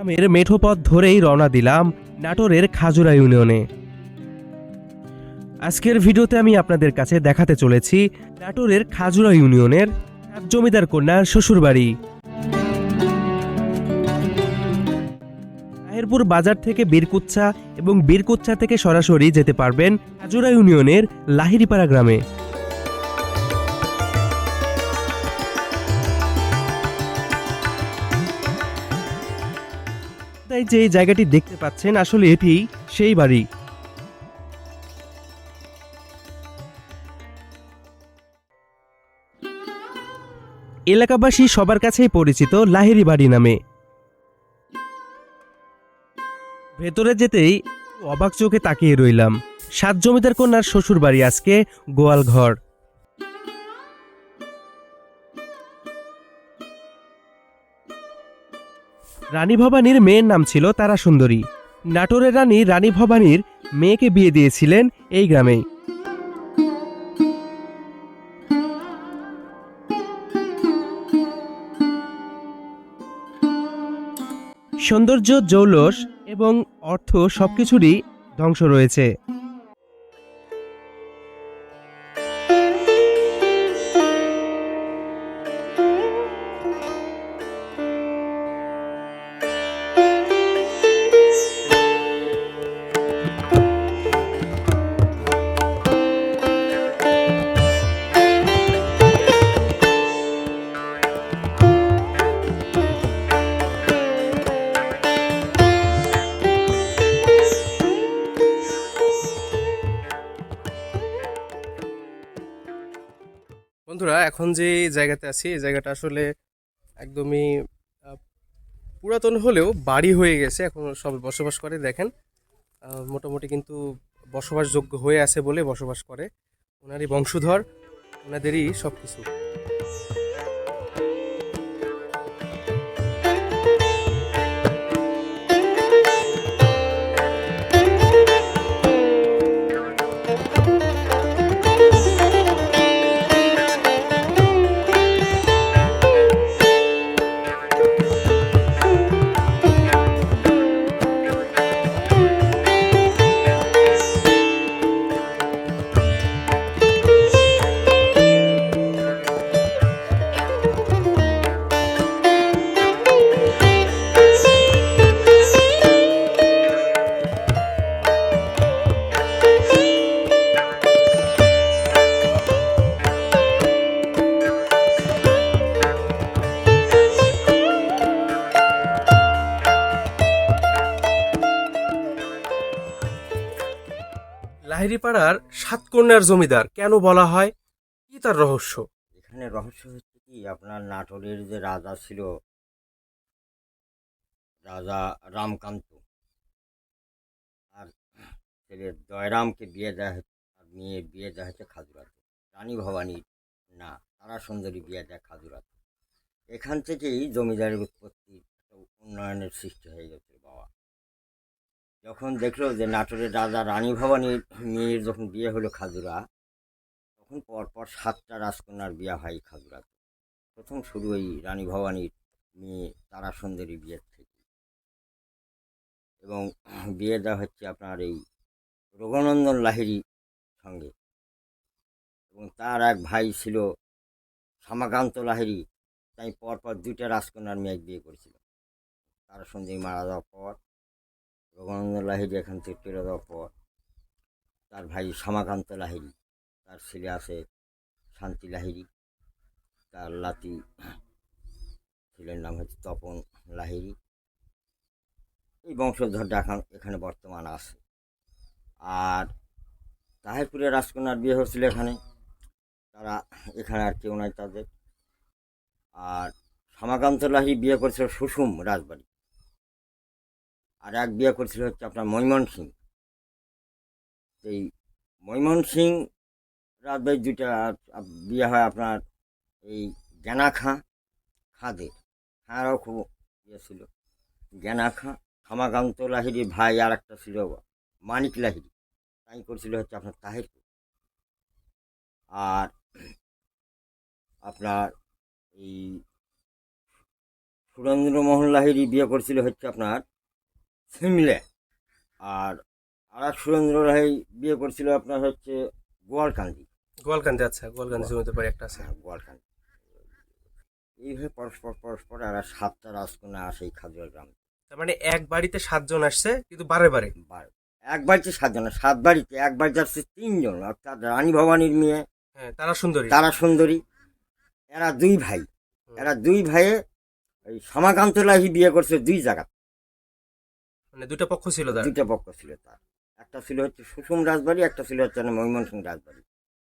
গ্রামের মেঠো পথ ধরেই রওনা দিলাম নাটোরের খাজুরা ইউনিয়নে। আজকের ভিডিওতে আমি আপনাদের কাছে দেখাতে চলেছি নাটোরের খাজুরা ইউনিয়নের জমিদার কন্যার শ্বশুরবাড়ি। তাহেরপুর বাজার থেকে বীরকুচ্ছা এবং বীরকুচ্ছা থেকে সরাসরি যেতে পারবেন খাজুরা ইউনিয়নের লাহিরিপাড়া গ্রামে। তাই যে জায়গাটি দেখতে পাচ্ছেন আসলে এটি সেই বাড়ি। এলাকাবাসী সবার কাছেই পরিচিত লাহিরি বাড়ি নামে। ভেতরে যেতেই অবাক চোখে তাকিয়ে রইলাম। সাত জমিদার কন্যার শ্বশুর বাড়ি আজকে গোয়াল রানী ভবানীর মেয়ের নাম ছিল তারা সুন্দরী। নাটোরের রানী রানী ভবানীর মেয়েকে বিয়ে দিয়েছিলেন এই গ্রামেই। সৌন্দর্য, জৌলস এবং অর্থ সবকিছুরই ধ্বংস রয়েছে। এখন যে জায়গাতে আছি, এই জায়গাটা আসলে একদমই পুরাতন হলেও বাড়ি হয়ে গেছে। এখন সব বসবাস করে, দেখেন। মোটামুটি কিন্তু বসবাসযোগ্য হয়ে আছে বলে বসবাস করে। ওনারই বংশধর, ওনাদেরই সব কিছু লাহিড়িপাড়ার সাতকন্যার জমিদার, কেন বলা হয়? কি তার রহস্য? এখানে রহস্য হচ্ছে কি, আপনার নাটোরের যে রাজা ছিল, রাজা রামকান্ত আর ছেলে জয়রামকে বিয়ে দেওয়া হচ্ছে আর মেয়ে বিয়ে দেওয়া হচ্ছে খাজুরাতে। রানী ভবানীর না, তারা সুন্দরী বিয়ে দেয় খাজুরাতে। এখান থেকেই জমিদারের উৎপত্তি উন্নয়নের সৃষ্টি হয়ে গেছে বাবা। যখন দেখল যে নাটোরের রাজা রানী ভবানীর মেয়ের যখন বিয়ে হলো খাজুরা, তখন পরপর সাতটা রাজকন্যার বিয়ে হয় খাজুরাতে। প্রথম শুরু ওই রানী ভবানীর মেয়ে তারা সুন্দরী বিয়ের থেকে। এবং বিয়ে দেওয়া হচ্ছে আপনার এই রঘুনন্দন লাহিড়ি সঙ্গে। এবং তার এক ভাই ছিল শ্যামাকান্ত লাহিড়ি, তাই পরপর দুইটা রাজকন্যার মেয়ে বিয়ে করেছিল। তারা সুন্দরী মারা যাওয়ার পর রঘুনন্দন লাহিড়ি এখান থেকে চলে যাওয়ার পর তার ভাই শ্যামাকান্ত লাহিড়ি, তার ছেলে আছে শান্তি লাহিড়ি, তার লাতি ছেলের নাম হচ্ছে তপন লাহিড়ি। এই বংশধরটা এখন এখানে বর্তমান আছে। আর তাহেরপুরের রাজকন্যার বিয়ে হচ্ছিল এখানে। তারা এখানে আর কেউ নাই তাদের। আর শ্যামাকান্ত লাহিড়ি বিয়ে করেছিল সুষুম রাজবাড়ি। আর এক বিয়ে করেছিল হচ্ছে আপনার মৈমন সিং এই মৈমন সিং রাজবাড়ি দুইটা বিয়ে হয় আপনার এই জ্ঞানা খাঁ খাঁদের। খাঁরাও খুব ইয়ে ছিল। জ্ঞানা খাঁ ক্ষমাকান্ত লাহিড়ির ভাই আর একটা ছিল, মানিক লাহিড়ি তাই করছিল হচ্ছে আপনার তাহিরপুর। আর আপনার এই সুরেন্দ্রমোহন লাহিড়ী বিয়ে করছিল হচ্ছে আপনার সিমলে আর আর এক সুরেন্দ্র রায় বিয়ে করছিল আপনার হচ্ছে গোয়ালকান্দি। গোয়ালকান্দি আচ্ছা গোয়ালকান্দি জমিতে পারে একটা আছে। হ্যাঁ গোয়ালকান্দি। এইভাবে পরস্পর পরস্পর আর সাতটা রাজকন্যা আসে এই খাজুয়া গ্রাম। তার মানে এক বাড়িতে সাতজন আসছে কিন্তু বারে বারে? বার- এক বাড়িতে সাতজন সাত বাড়িতে এক বাড়িতে আসছে তিনজন অর্থাৎ রানী ভবানীর মেয়ে হ্যাঁ তারা সুন্দরী। তারা সুন্দরী এরা দুই ভাই। এরা দুই ভাইয়ে ওই সমাকান্ত লাহি বিয়ে করছে দুই জায়গা মানে দুইটা পক্ষ ছিল তার? দুইটা পক্ষ ছিল তার। একটা ছিল হচ্ছে সুষুম রাজবাড়ি একটা ছিল হচ্ছে ময়মনসিং রাজবাড়ি।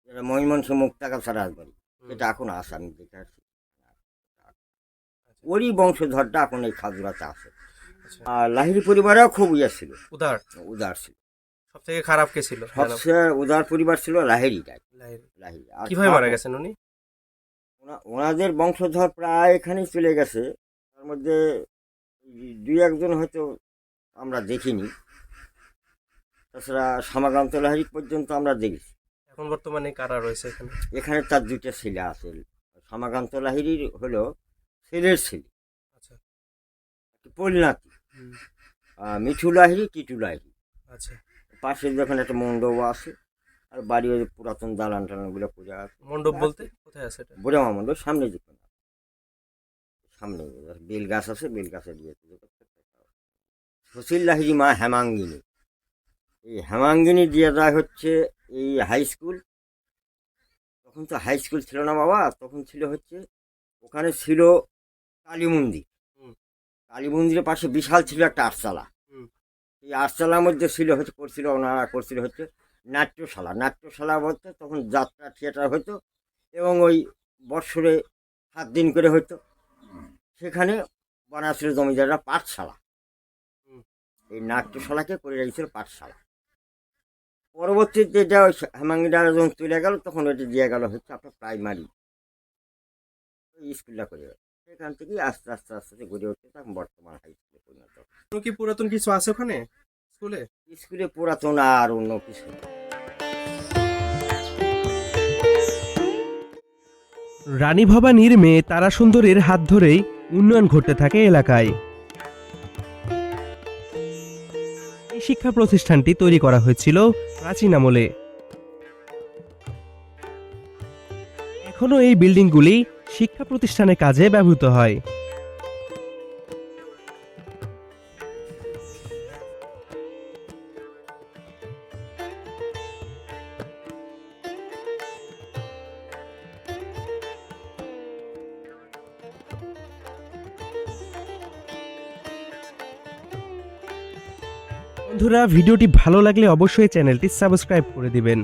এটা ময়মনসিং মুক্তাগাছা রাজবাড়ি। এটা এখন আছে আমি দেখে আসছি ওরই বংশধরটা এখন এই খাজুরাতে আছে আচ্ছা। আর লাহিড়ি পরিবারেও খুব ইয়ে ছিল। উদার? উদার ছিল। সব থেকে খারাপ কে ছিল? সবচেয়ে উদার পরিবার ছিল। লাহিড়ি। আর কীভাবে মারা গেছেন উনি? ওনাদের বংশধর প্রায় এখানেই চলে গেছে। তার মধ্যে দুই একজন হয়তো আমরা দেখিনি। তাছাড়া সামাকান্ত লাহিড়ি পর্যন্ত আমরা দেখেছি। এখন বর্তমানে কারা রয়েছে এখানে? এখানে তার দুইটা ছেলে আছে। সামাকান্ত লাহিড়ির হলো ছেলের ছেলে। আচ্ছা। পরিণাতি। মিঠু লাহিড়ি টিটু লাহিরি আচ্ছা। পাশে যখন একটা মণ্ডপ আছে আর বাড়ি ওই পুরাতন দালান টালানগুলো পূজা আছে। মণ্ডপ বলতে কোথায় আছে এটা? বুড়ামা মণ্ডপ সামনে না সামনে বেল গাছ আছে বেল গাছে দিয়ে। সুশীল লাহিড়ি মা হেমাঙ্গিনী। এই হেমাঙ্গিনী দিয়ে দেওয়া হচ্ছে এই হাই স্কুল তখন তো হাই স্কুল ছিল না বাবা তখন ছিল হচ্ছে ওখানে ছিল কালী মন্দির কালী মন্দিরের পাশে বিশাল ছিল একটা আটচালা। এই আটচালার মধ্যে ছিল হচ্ছে করছিল ওনারা করছিল হচ্ছে নাট্যশালা। নাট্যশালা বলতে তখন যাত্রা থিয়েটার হতো এবং ওই বৎসরে সাত দিন করে হতো। সেখানে বানাছিল জমিদাররা পাঠশালা। এই নাট্যশালাকে করে রেখেছিল পাঠশালা। পরবর্তীতে এটা ওই হেমাঙ্গিদারা যখন চলে গেল তখন ওইটা দিয়ে গেল হচ্ছে আপনার প্রাইমারি ওই স্কুলটা করে গেল। সেখান থেকেই আস্তে আস্তে আস্তে আস্তে গড়ে উঠছে তখন বর্তমান হাই স্কুলে পরিণত কি পুরাতন কিছু আছে ওখানে স্কুলে স্কুলে পুরাতন আর অন্য কিছু রানী ভবানীর মেয়ে তারা সুন্দরীর হাত ধরেই উন্নয়ন ঘটতে থাকে এলাকায়। শিক্ষা প্রতিষ্ঠানটি তৈরি করা হয়েছিল প্রাচীন আমলে। এখনও এই বিল্ডিংগুলি শিক্ষা প্রতিষ্ঠানের কাজে ব্যবহৃত হয়। বন্ধুরা ভিডিওটি ভালো লাগলে অবশ্যই চ্যানেলটি সাবস্ক্রাইব করে দিবেন।